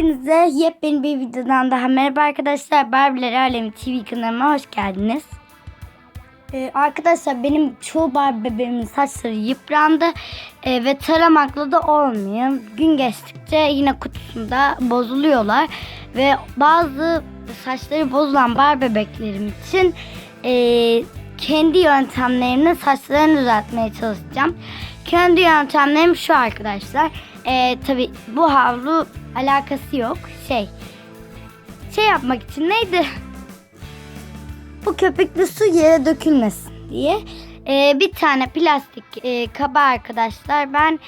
Hepinize yepyeni bir videodan daha merhaba arkadaşlar. Barbie'ler Alemi TV kanalıma hoş geldiniz. Ee, arkadaşlar benim çoğu Barbie bebeğimin saçları yıprandı Ee, ve taramakla da olmuyor. Gün geçtikçe yine kutusunda bozuluyorlar ve bazı saçları bozulan Barbie bebeklerim için ee, kendi yöntemlerimle saçlarını düzeltmeye çalışacağım. Kendi yöntemlerim şu arkadaşlar. Ee, tabi bu havlu alakası yok. Şey şey yapmak için neydi? Bu köpüklü su yere dökülmesin diye. Ee, bir tane plastik e, kaba arkadaşlar ben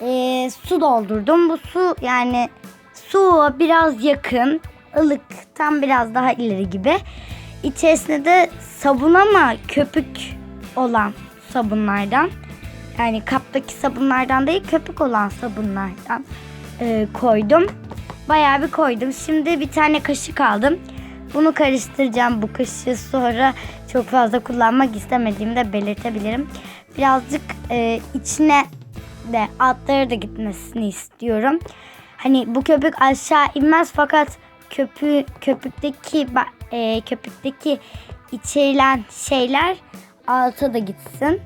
e, su doldurdum. Bu su yani su biraz yakın, ılık, tam biraz daha ileri gibi. İçerisine de sabun ama köpük olan sabunlardan. Yani kaptaki sabunlardan değil köpük olan sabunlardan e, koydum. Bayağı bir koydum. Şimdi bir tane kaşık aldım. Bunu karıştıracağım. Bu kaşığı sonra çok fazla kullanmak istemediğimi de belirtebilirim. Birazcık e, içine de altları da gitmesini istiyorum. Hani bu köpük aşağı inmez fakat köpü köpükteki e, köpükteki içerilen şeyler alta da gitsin.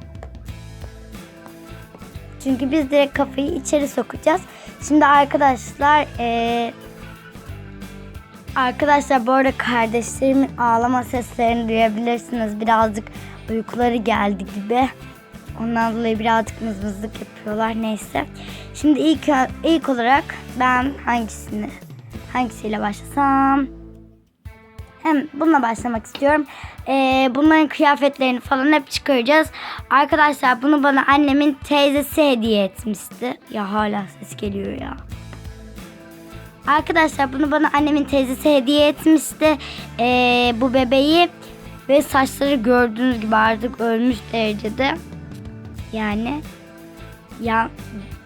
Çünkü biz direkt kafayı içeri sokacağız. Şimdi arkadaşlar eee, arkadaşlar bu arada kardeşlerimin ağlama seslerini duyabilirsiniz. Birazcık uykuları geldi gibi. Ondan dolayı birazcık mızmızlık yapıyorlar. Neyse. Şimdi ilk ilk olarak ben hangisini hangisiyle başlasam? Hem bununla başlamak istiyorum. Ee, bunların kıyafetlerini falan hep çıkaracağız. Arkadaşlar bunu bana annemin teyzesi hediye etmişti. Ya hala ses geliyor ya. Arkadaşlar bunu bana annemin teyzesi hediye etmişti. Ee, bu bebeği ve saçları gördüğünüz gibi artık ölmüş derecede. Yani ya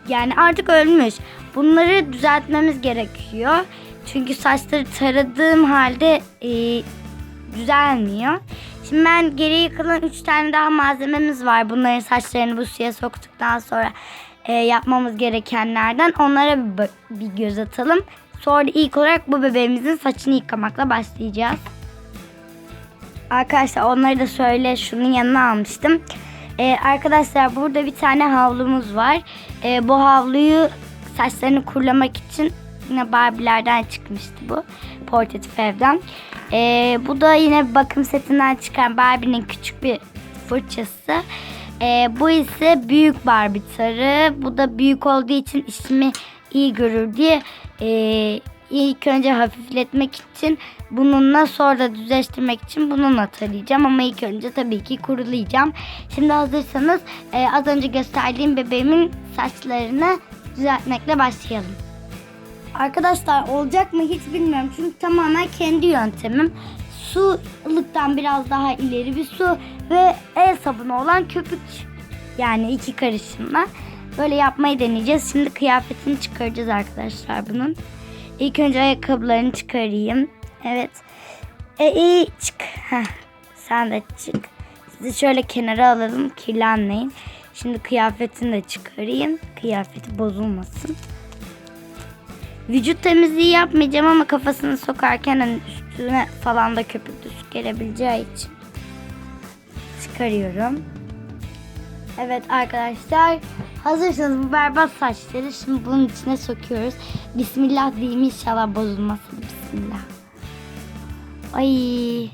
yani artık ölmüş. Bunları düzeltmemiz gerekiyor. Çünkü saçları taradığım halde e, düzelmiyor. Şimdi ben geriye kalan 3 tane daha malzememiz var. Bunların saçlarını bu suya soktuktan sonra e, yapmamız gerekenlerden onlara bir, bir göz atalım. Sonra ilk olarak bu bebeğimizin saçını yıkamakla başlayacağız. Arkadaşlar onları da söyle şunun yanına almıştım. Ee, arkadaşlar burada bir tane havlumuz var. Ee, bu havluyu saçlarını kurulamak için yine Barbie'lerden çıkmıştı bu. Portatif evden. Ee, bu da yine bakım setinden çıkan Barbie'nin küçük bir fırçası. Ee, bu ise büyük Barbie tarı. Bu da büyük olduğu için işimi iyi görür diye ee, ilk önce hafifletmek için bununla sonra da düzleştirmek için bununla tarayacağım. Ama ilk önce tabii ki kurulayacağım. Şimdi hazırsanız ee, az önce gösterdiğim bebeğimin saçlarını düzeltmekle başlayalım. Arkadaşlar olacak mı hiç bilmiyorum. Çünkü tamamen kendi yöntemim. Su ılıktan biraz daha ileri bir su ve el sabunu olan köpük. Yani iki karışımla. Böyle yapmayı deneyeceğiz. Şimdi kıyafetini çıkaracağız arkadaşlar bunun. İlk önce ayakkabılarını çıkarayım. Evet. E iyi çık. Heh, sen de çık. Sizi şöyle kenara alalım kirlenmeyin. Şimdi kıyafetini de çıkarayım. Kıyafeti bozulmasın. Vücut temizliği yapmayacağım ama kafasını sokarken hani üstüne falan da köpüklü su gelebileceği için çıkarıyorum. Evet arkadaşlar hazırsanız bu berbat saçları şimdi bunun içine sokuyoruz. Bismillah diyeyim inşallah bozulmasın. Bismillah. Ay.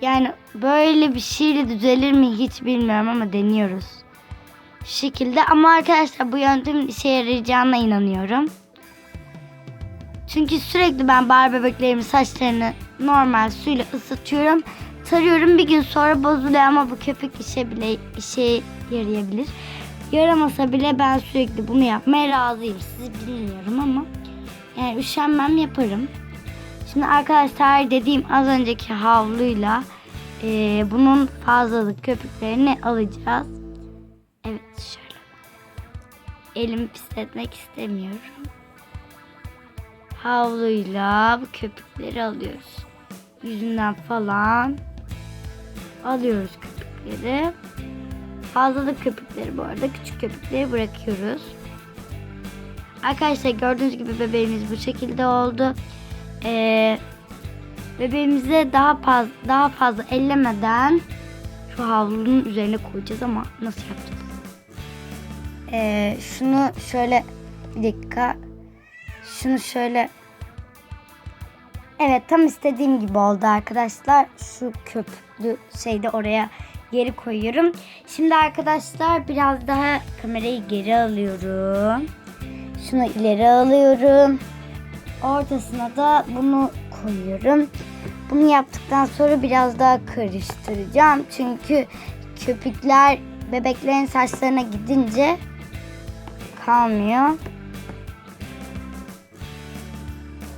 Yani böyle bir şeyle düzelir mi hiç bilmiyorum ama deniyoruz şekilde ama arkadaşlar bu yöntemin işe yarayacağına inanıyorum. Çünkü sürekli ben Barbie bebeklerimin saçlarını normal suyla ısıtıyorum. Tarıyorum bir gün sonra bozuluyor ama bu köpük işe bile işe yarayabilir. Yaramasa bile ben sürekli bunu yapmaya razıyım. Sizi bilmiyorum ama yani üşenmem yaparım. Şimdi arkadaşlar dediğim az önceki havluyla eee, bunun fazlalık köpüklerini alacağız. Elimi pisletmek istemiyorum. Havluyla bu köpükleri alıyoruz. Yüzünden falan alıyoruz köpükleri. Fazlalık köpükleri bu arada. Küçük köpükleri bırakıyoruz. Arkadaşlar gördüğünüz gibi bebeğimiz bu şekilde oldu. Ee, bebeğimize daha fazla daha fazla ellemeden şu havlunun üzerine koyacağız ama nasıl yapacağız? Ee, şunu şöyle bir dakika. Şunu şöyle Evet tam istediğim gibi oldu arkadaşlar. Şu köpüklü şeyde oraya geri koyuyorum. Şimdi arkadaşlar biraz daha kamerayı geri alıyorum. Şunu ileri alıyorum. Ortasına da bunu koyuyorum. Bunu yaptıktan sonra biraz daha karıştıracağım. Çünkü köpükler bebeklerin saçlarına gidince kalmıyor.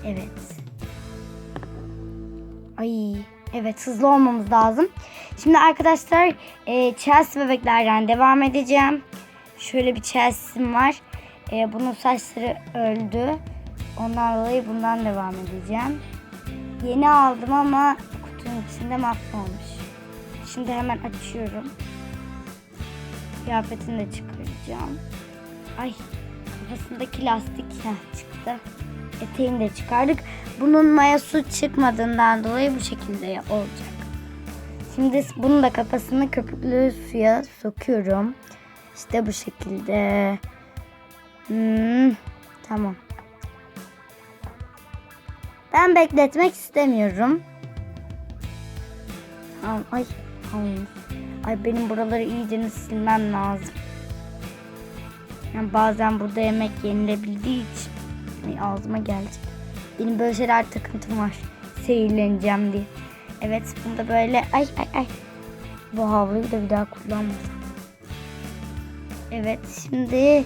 Evet. Ay evet hızlı olmamız lazım. Şimdi arkadaşlar e, Chelsea bebeklerden devam edeceğim. Şöyle bir Chelsea'm var. E, bunun saçları öldü. Ondan dolayı bundan devam edeceğim. Yeni aldım ama kutunun içinde mahvolmuş. Şimdi hemen açıyorum. Kıyafetini de çıkaracağım. Ay kafasındaki lastik heh, çıktı. Eteğini de çıkardık. Bunun mayası çıkmadığından dolayı bu şekilde olacak. Şimdi bunun da kafasını köpüklü suya sokuyorum. İşte bu şekilde. Hmm, tamam. Ben bekletmek istemiyorum. Ay, ay, ay benim buraları iyice silmem lazım. Yani bazen burada yemek yenilebildiği için ay, ağzıma gelecek. Benim böyle şeyler takıntım var. Seyirleneceğim diye. Evet bunu da böyle ay ay ay. Bu havluyu da bir daha kullanmadım. Evet şimdi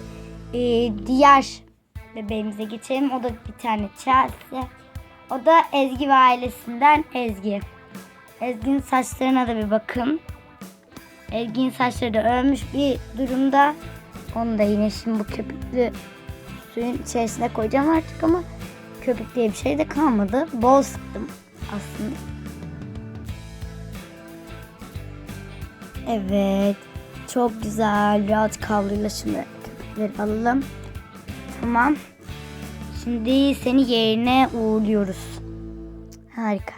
e, diğer bebeğimize geçelim. O da bir tane Chelsea. O da Ezgi ve ailesinden Ezgi. Ezgi'nin saçlarına da bir bakın. Ezgi'nin saçları da ölmüş bir durumda. Onu da yine şimdi bu köpüklü suyun içerisine koyacağım artık ama köpük diye bir şey de kalmadı. Bol sıktım aslında. Evet. Çok güzel. Rahat kavruyla şimdi köpükleri alalım. Tamam. Şimdi seni yerine uğurluyoruz. Harika.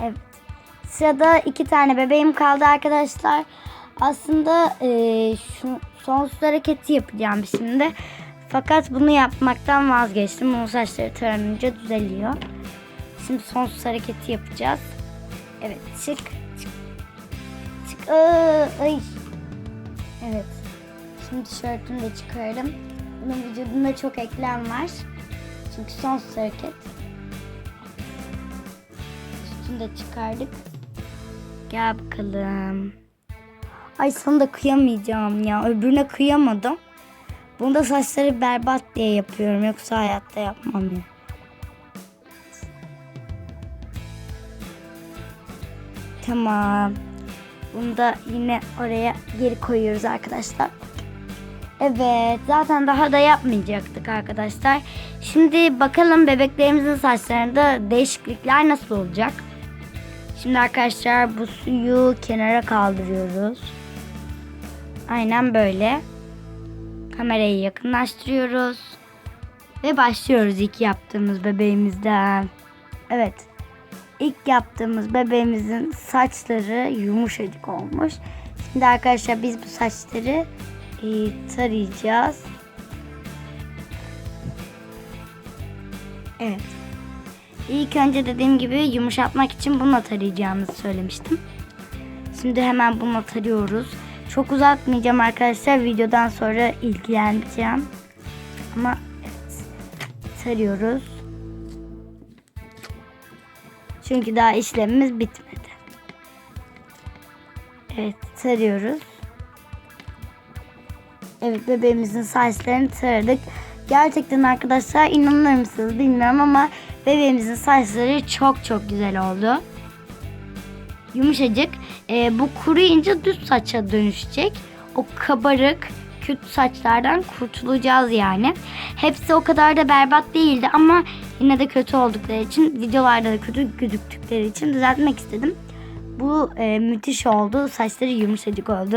Evet. Sırada iki tane bebeğim kaldı arkadaşlar. Aslında e, şu sonsuz hareketi yapacağım şimdi. Fakat bunu yapmaktan vazgeçtim. Bunun saçları taranınca düzeliyor. Şimdi sonsuz hareketi yapacağız. Evet çık. Çık. Çık. Aa, ay. Evet. Şimdi tişörtümü de çıkaralım. Bunun vücudunda çok eklem var. Çünkü sonsuz hareket. Üstünü de çıkardık. Gel bakalım. Ay sana da kıyamayacağım ya. Öbürüne kıyamadım. Bunda saçları berbat diye yapıyorum. Yoksa hayatta yapmam ya. Tamam. Bunu da yine oraya geri koyuyoruz arkadaşlar. Evet zaten daha da yapmayacaktık arkadaşlar. Şimdi bakalım bebeklerimizin saçlarında değişiklikler nasıl olacak. Şimdi arkadaşlar bu suyu kenara kaldırıyoruz. Aynen böyle. Kamerayı yakınlaştırıyoruz. Ve başlıyoruz ilk yaptığımız bebeğimizden. Evet. İlk yaptığımız bebeğimizin saçları yumuşacık olmuş. Şimdi arkadaşlar biz bu saçları e, tarayacağız. Evet. İlk önce dediğim gibi yumuşatmak için bununla tarayacağımızı söylemiştim. Şimdi hemen bununla tarıyoruz. Çok uzatmayacağım arkadaşlar. Videodan sonra ilgileneceğim. Ama evet. Tarıyoruz. Çünkü daha işlemimiz bitmedi. Evet tarıyoruz. Evet bebeğimizin saçlarını taradık. Gerçekten arkadaşlar inanır mısınız bilmiyorum ama bebeğimizin saçları çok çok güzel oldu. Yumuşacık. Ee, bu kuruyunca düz saça dönüşecek. O kabarık kötü saçlardan kurtulacağız yani. Hepsi o kadar da berbat değildi ama yine de kötü oldukları için videolarda da kötü gözüktükleri için düzeltmek istedim. Bu e, müthiş oldu. Saçları yumuşacık oldu.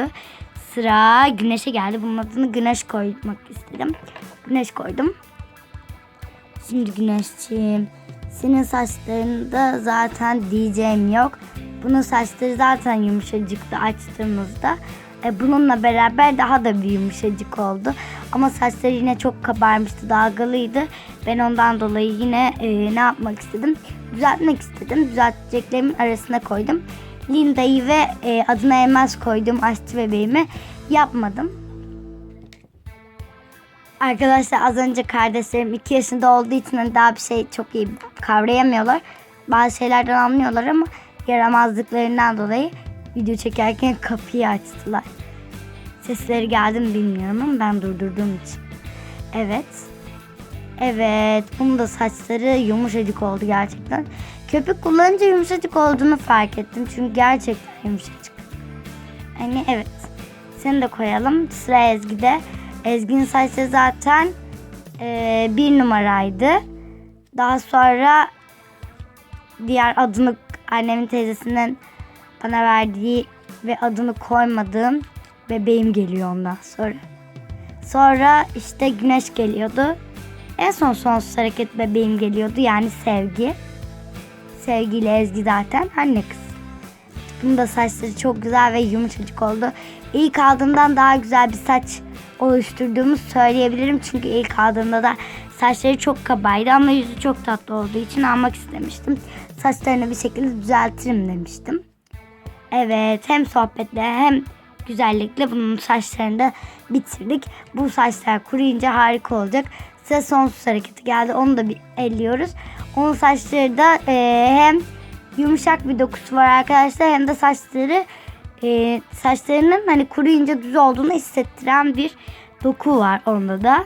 Sıra güneşe geldi. Bunun adını güneş koymak istedim. güneş koydum. Şimdi güneşciğim senin saçlarında zaten diyeceğim yok. Bunun saçları zaten yumuşacıktı açtığımızda. E, bununla beraber daha da bir yumuşacık oldu. Ama saçları yine çok kabarmıştı, dalgalıydı. Ben ondan dolayı yine e, ne yapmak istedim? Düzeltmek istedim. Düzelteceklerimin arasına koydum. Linda'yı ve e, adına Elmas koydum aşçı bebeğimi yapmadım. Arkadaşlar az önce kardeşlerim 2 yaşında olduğu için hani daha bir şey çok iyi kavrayamıyorlar. Bazı şeylerden anlıyorlar ama yaramazlıklarından dolayı video çekerken kapıyı açtılar. Sesleri geldi mi bilmiyorum ama ben durdurduğum için. Evet. Evet. Bunun da saçları yumuşacık oldu gerçekten. Köpük kullanınca yumuşacık olduğunu fark ettim. Çünkü gerçekten yumuşacık. Hani evet. Seni de koyalım. Sıra Ezgi'de. Ezgi'nin saçları zaten eee, bir numaraydı. Daha sonra diğer adını annemin teyzesinden bana verdiği ve adını koymadığım bebeğim geliyor ondan sonra. Sonra işte güneş geliyordu. En son sonsuz hareket bebeğim geliyordu yani sevgi. Sevgiyle Ezgi zaten anne kız. Bunun da saçları çok güzel ve yumuşacık oldu. İlk aldığımdan daha güzel bir saç oluşturduğumu söyleyebilirim. Çünkü ilk aldığımda da saçları çok kabaydı ama yüzü çok tatlı olduğu için almak istemiştim. Saçlarını bir şekilde düzeltirim demiştim. Evet hem sohbetle hem güzellikle bunun saçlarını da bitirdik. Bu saçlar kuruyunca harika olacak. Size sonsuz hareketi geldi. Onu da bir elliyoruz. Onun saçları da e, hem yumuşak bir dokusu var arkadaşlar hem de saçları e, saçlarının hani kuruyunca düz olduğunu hissettiren bir doku var onda da.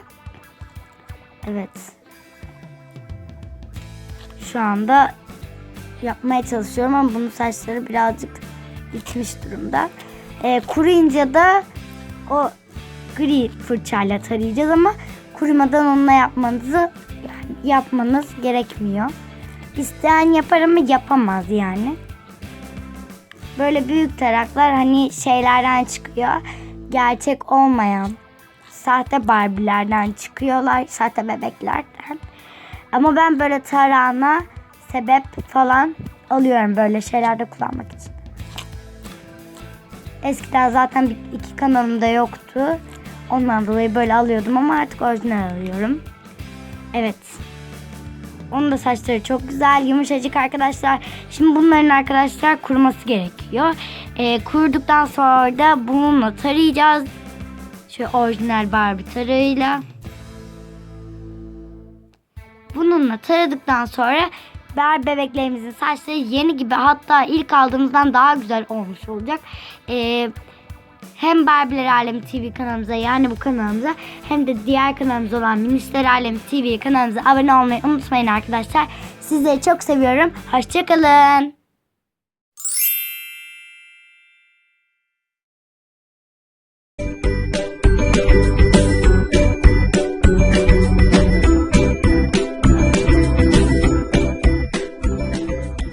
Evet. Şu anda yapmaya çalışıyorum ama bunun saçları birazcık bitmiş durumda. E, kuruyunca da o gri fırçayla tarayacağız ama kurumadan onunla yapmanızı yani yapmanız gerekmiyor. İsteyen yapar ama yapamaz yani. Böyle büyük taraklar hani şeylerden çıkıyor. Gerçek olmayan sahte Barbie'lerden çıkıyorlar. Sahte bebeklerden. Ama ben böyle tarağına sebep falan alıyorum böyle şeylerde kullanmak için. Eskiden zaten bir, iki kanalımda yoktu. Ondan dolayı böyle alıyordum ama artık orijinal alıyorum. Evet. Onun da saçları çok güzel, yumuşacık arkadaşlar. Şimdi bunların arkadaşlar kuruması gerekiyor. Ee, kuruduktan sonra da bununla tarayacağız. Şu orijinal Barbie tarağıyla. Bununla taradıktan sonra Barbie bebeklerimizin saçları yeni gibi hatta ilk aldığımızdan daha güzel olmuş olacak. Ee, hem Barbie'ler Alemi TV kanalımıza yani bu kanalımıza hem de diğer kanalımız olan Minişler Alemi TV kanalımıza abone olmayı unutmayın arkadaşlar. Sizleri çok seviyorum. Hoşçakalın.